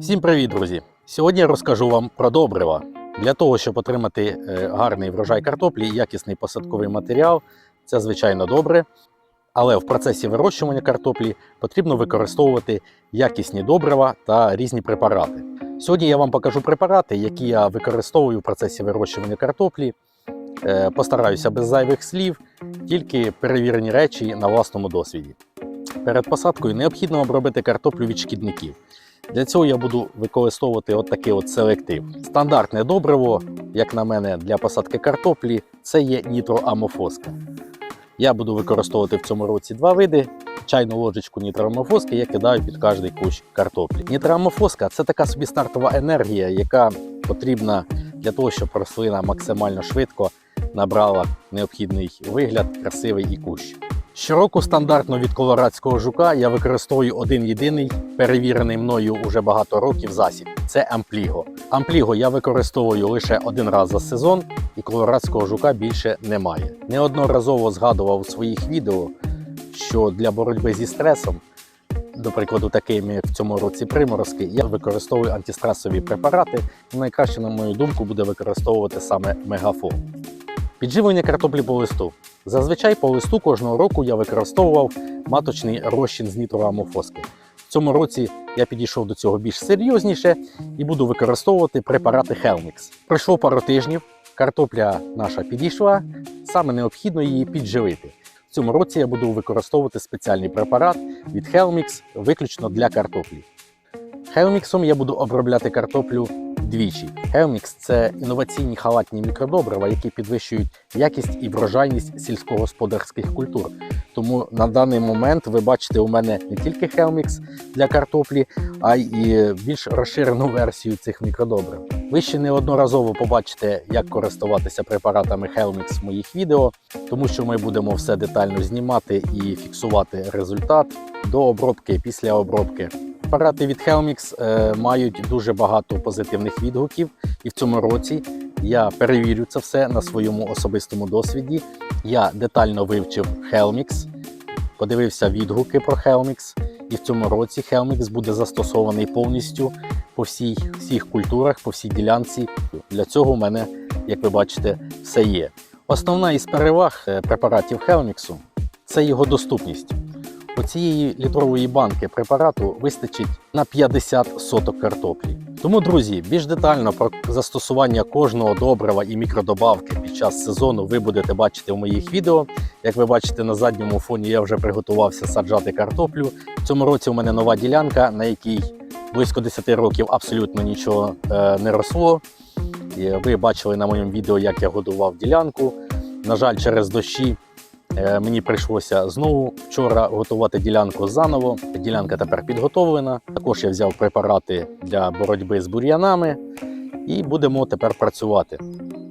Всім привіт, друзі! Сьогодні я розкажу вам про добрива. Для того, щоб отримати е, гарний врожай картоплі якісний посадковий матеріал, це звичайно добре. Але в процесі вирощування картоплі потрібно використовувати якісні добрива та різні препарати. Сьогодні я вам покажу препарати, які я використовую в процесі вирощування картоплі. Е, Постараюся без зайвих слів, тільки перевірені речі на власному досвіді. Перед посадкою необхідно обробити картоплю від шкідників. Для цього я буду використовувати от такий от селектив. Стандартне добриво, як на мене, для посадки картоплі це є нітроамофоска. Я буду використовувати в цьому році два види. Чайну ложечку нітроамофоски я кидаю під кожний кущ картоплі. Нітроамофоска це така собі стартова енергія, яка потрібна для того, щоб рослина максимально швидко набрала необхідний вигляд, красивий і кущ. Щороку стандартно від колорадського жука я використовую один єдиний перевірений мною уже багато років засіб. Це ампліго. Ампліго я використовую лише один раз за сезон, і колорадського жука більше немає. Неодноразово згадував у своїх відео, що для боротьби зі стресом, до прикладу, такими як в цьому році приморозки, я використовую антистресові препарати. Найкраще, на мою думку, буде використовувати саме мегафон. Підживлення картоплі по листу. Зазвичай по листу кожного року я використовував маточний розчин з нітроамофоски. В цьому році я підійшов до цього більш серйозніше і буду використовувати препарати Helmix. Пройшло пару тижнів, картопля наша підійшла, саме необхідно її підживити. В цьому році я буду використовувати спеціальний препарат від Helmix виключно для картоплі. Хелміксом я буду обробляти картоплю двічі. Хелмікс це інноваційні халатні мікродобрива, які підвищують якість і врожайність сільськогосподарських культур. Тому на даний момент ви бачите у мене не тільки Хелмікс для картоплі, а й більш розширену версію цих мікродобрив. Ви ще неодноразово побачите, як користуватися препаратами Helmix в моїх відео, тому що ми будемо все детально знімати і фіксувати результат до обробки, після обробки. Препарати від Helmix е, мають дуже багато позитивних відгуків, і в цьому році я перевірю це все на своєму особистому досвіді. Я детально вивчив Helmix, подивився відгуки про Helmix, і в цьому році Helmix буде застосований повністю по всій, всіх культурах, по всій ділянці. Для цього у мене, як ви бачите, все є. Основна із переваг е, препаратів Helmix – це його доступність. Оцієї літрової банки препарату вистачить на 50 соток картоплі. Тому, друзі, більш детально про застосування кожного добрива і мікродобавки під час сезону ви будете бачити в моїх відео. Як ви бачите на задньому фоні, я вже приготувався саджати картоплю. В цьому році у мене нова ділянка, на якій близько 10 років абсолютно нічого е, не росло. І ви бачили на моєму відео, як я годував ділянку. На жаль, через дощі Мені прийшлося знову вчора готувати ділянку заново. Ділянка тепер підготовлена. Також я взяв препарати для боротьби з бур'янами і будемо тепер працювати.